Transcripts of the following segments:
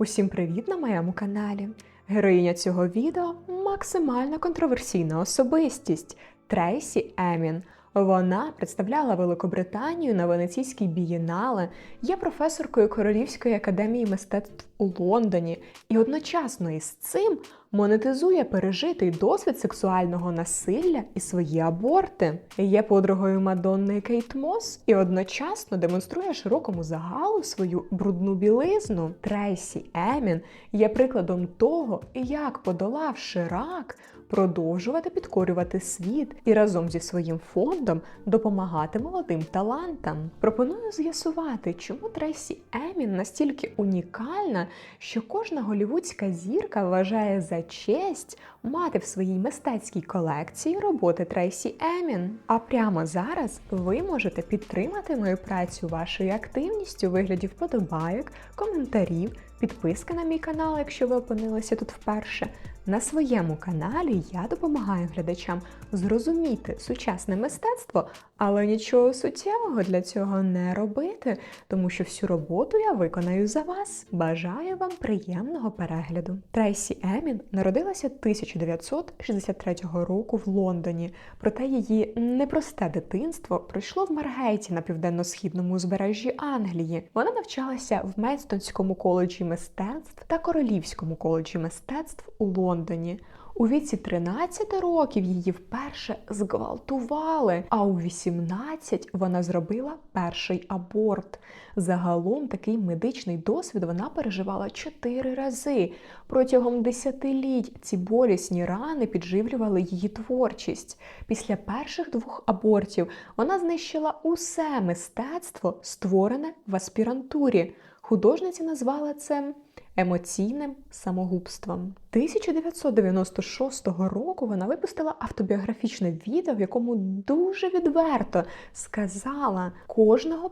Усім привіт на моєму каналі. Героїня цього відео максимально контроверсійна особистість Трейсі Емін. Вона представляла Великобританію на Венеційській бієнале, є професоркою Королівської академії мистецтв у Лондоні і одночасно із цим монетизує пережитий досвід сексуального насилля і свої аборти. Є подругою Мадонни Кейт Мос і одночасно демонструє широкому загалу свою брудну білизну. Трейсі Емін є прикладом того, як подолавши рак, продовжувати підкорювати світ і разом зі своїм фондом допомагати молодим талантам. Пропоную з'ясувати, чому Трейсі Емін настільки унікальна, що кожна голівудська зірка вважає за честь мати в своїй мистецькій колекції роботи Трейсі Емін. А прямо зараз ви можете підтримати мою працю вашою активністю у вигляді вподобайок, коментарів, підписки на мій канал, якщо ви опинилися тут вперше. На своєму каналі я допомагаю глядачам зрозуміти сучасне мистецтво, але нічого суттєвого для цього не робити, тому що всю роботу я виконаю за вас. Бажаю вам приємного перегляду. Трейсі Емін народилася 1963 року в Лондоні, проте її непросте дитинство пройшло в Маргейті на південно-східному узбережжі Англії. Вона навчалася в Мейстонському коледжі мистецтв та Королівському коледжі мистецтв у Лондоні. У віці 13 років її вперше зґвалтували, а у 18 вона зробила перший аборт. Загалом такий медичний досвід вона переживала 4 рази. Протягом десятиліть ці болісні рани підживлювали її творчість. Після перших двох абортів вона знищила усе мистецтво, створене в аспірантурі. Художниця назвала це емоційним самогубством. 1996 року вона випустила автобіографічне відео, в якому дуже відверто сказала кожного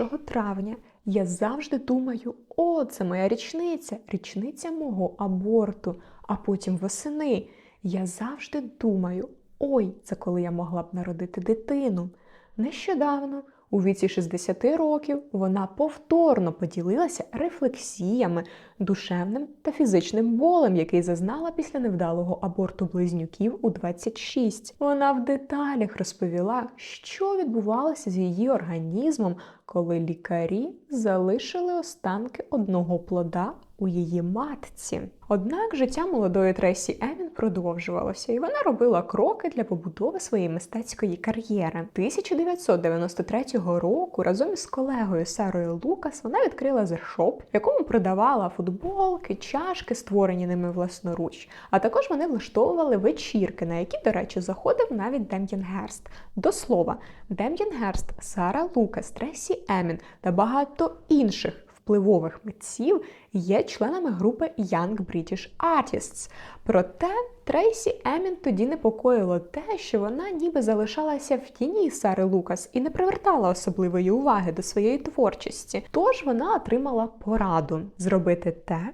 1 травня. Я завжди думаю, о, це моя річниця, річниця мого аборту. А потім восени я завжди думаю, ой, це коли я могла б народити дитину. Нещодавно у віці 60 років вона повторно поділилася рефлексіями, душевним та фізичним болем, який зазнала після невдалого аборту близнюків у 26. Вона в деталях розповіла, що відбувалося з її організмом, коли лікарі залишили останки одного плода у її матці. Однак життя молодої Тресі Емін продовжувалося, і вона робила кроки для побудови своєї мистецької кар'єри. 1993 року разом із колегою Сарою Лукас вона відкрила Shop, в якому продавала футболки, чашки, створені ними власноруч. А також вони влаштовували вечірки, на які, до речі, заходив навіть Дем'ян Герст. До слова, Дем'ян Герст, Сара Лукас, Тресі Емін та багато інших впливових митців є членами групи Young British Artists. Проте Трейсі Емін тоді непокоїло те, що вона ніби залишалася в тіні Сари Лукас і не привертала особливої уваги до своєї творчості. Тож вона отримала пораду зробити те,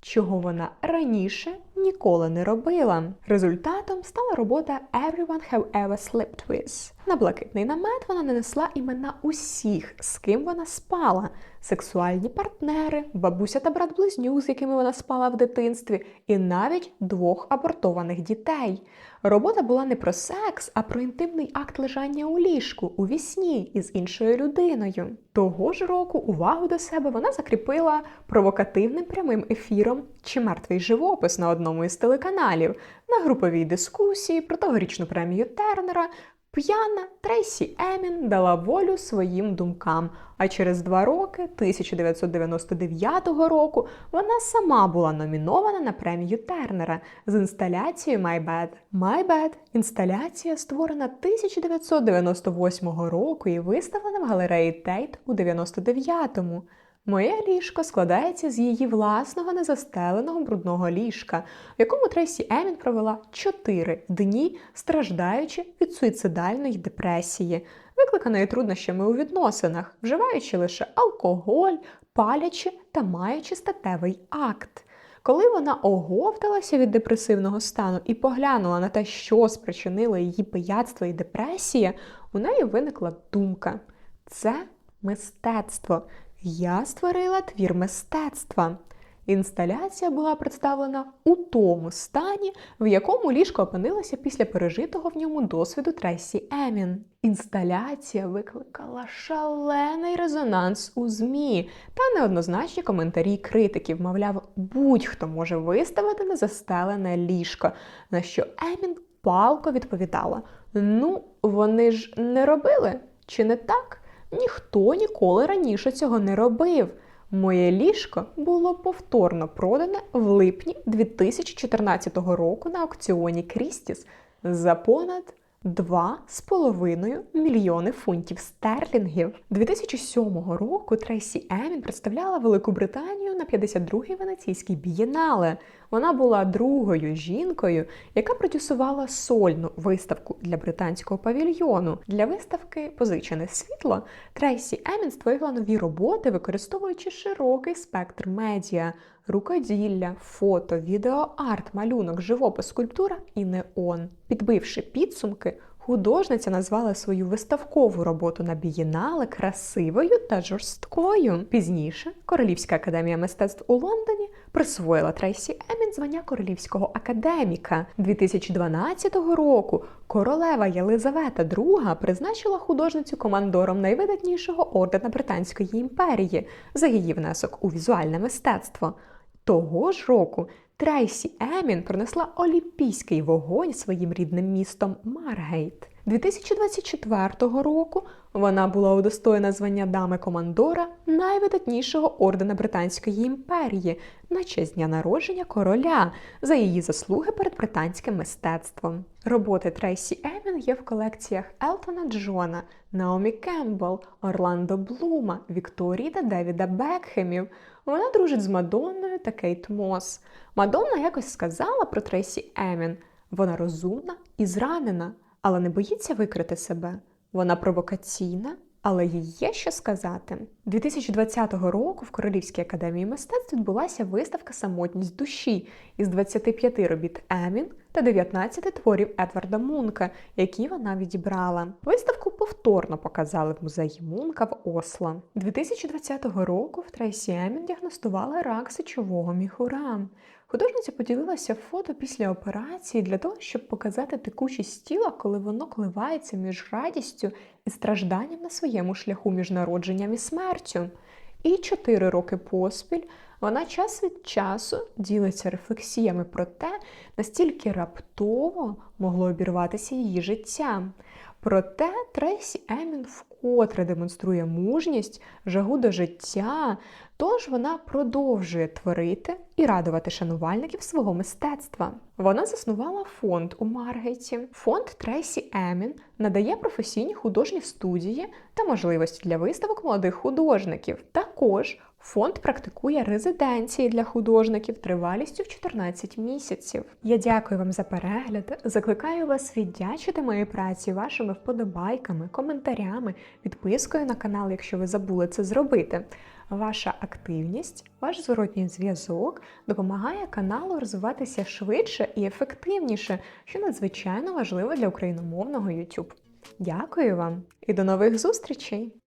чого вона раніше ніколи не робила. Результатом стала робота Everyone Have Ever Slept With. На блакитний намет вона нанесла імена усіх, з ким вона спала: сексуальні партнери, бабуся та брат близнюк, з якими вона спала в дитинстві, і навіть двох абортованих дітей. Робота була не про секс, а про інтимний акт лежання у ліжку у вісні із іншою людиною. Того ж року увагу до себе вона закріпила провокативним прямим ефіром чи мертвий живопис на одному із телеканалів на груповій дискусії про тогорічну премію Тернера. П'яна Трейсі Емін дала волю своїм думкам, а через два роки, 1999 року, вона сама була номінована на премію Тернера з інсталяцією My Bad. My Bad – інсталяція, створена 1998 року і виставлена в галереї Тейт у 99-му. Моє ліжко складається з її власного незастеленого брудного ліжка, в якому Трейсі Емін провела 4 дні, страждаючи від суїцидальної депресії, викликаної труднощами у відносинах, вживаючи лише алкоголь, палячи та маючи статевий акт. Коли вона оговталася від депресивного стану і поглянула на те, що спричинило її пияцтво і депресія, у неї виникла думка: це мистецтво. Я створила твір мистецтва. Інсталяція була представлена у тому стані, в якому ліжко опинилося після пережитого в ньому досвіду Тресі Емін. Інсталяція викликала шалений резонанс у ЗМІ та неоднозначні коментарі критиків. Мовляв, будь-хто може виставити незастелене ліжко, на що Емін палко відповідала: Ну, вони ж не робили, чи не так? Ніхто ніколи раніше цього не робив. Моє ліжко було повторно продане в липні 2014 року на аукціоні Крістіс за понад 2,5 мільйони фунтів стерлінгів. 2007 року Трейсі Емін представляла Велику Британію на 52-й Венеційській бієнале. Вона була другою жінкою, яка продюсувала сольну виставку для британського павільйону. Для виставки Позичене світло Трейсі Емін створила нові роботи, використовуючи широкий спектр медіа. Рукоділля, фото, відео, арт, малюнок, живопис, скульптура і неон. Підбивши підсумки, художниця назвала свою виставкову роботу на бієнале красивою та жорсткою. Пізніше Королівська академія мистецтв у Лондоні присвоїла Трейсі Емін звання королівського академіка. 2012 року королева Єлизавета II призначила художницю командором найвидатнішого ордена Британської імперії за її внесок у візуальне мистецтво. Того ж року Трейсі Емін принесла олімпійський вогонь своїм рідним містом Маргейт. 2024 року вона була удостоєна звання дами командора найвидатнішого ордена Британської імперії на честь дня народження короля за її заслуги перед британським мистецтвом. Роботи Трейсі Емін є в колекціях Елтона Джона, Наомі Кембл, Орландо Блума, Вікторії та Девіда Бекхемів. Вона дружить з Мадонною та Кейт Мос. Мадонна якось сказала про Трейсі Емін. Вона розумна і зранена, але не боїться викрити себе. Вона провокаційна, але є що сказати. 2020 року в Королівській академії мистецтв відбулася виставка Самотність душі із 25 робіт Емін та 19 творів Едварда Мунка, які вона відібрала. Виставку повторно показали в музеї Мунка в Осло. 2020 року в Трейсі Емін діагностували рак сечового міхура. Художниця поділилася фото після операції для того, щоб показати текучість тіла, коли воно коливається між радістю і стражданням на своєму шляху між народженням і смертю. І чотири роки поспіль вона час від часу ділиться рефлексіями про те, настільки раптово могло обірватися її життя. Проте Трейсі Емін вкотре демонструє мужність, жагу до життя, тож вона продовжує творити і радувати шанувальників свого мистецтва. Вона заснувала фонд у Маргеті. Фонд Трейсі Емін надає професійні художні студії та можливості для виставок молодих художників. Також Фонд практикує резиденції для художників тривалістю в 14 місяців. Я дякую вам за перегляд. Закликаю вас віддячити моїй праці вашими вподобайками, коментарями, підпискою на канал, якщо ви забули це зробити. Ваша активність, ваш зворотній зв'язок допомагає каналу розвиватися швидше і ефективніше, що надзвичайно важливо для україномовного YouTube. Дякую вам і до нових зустрічей!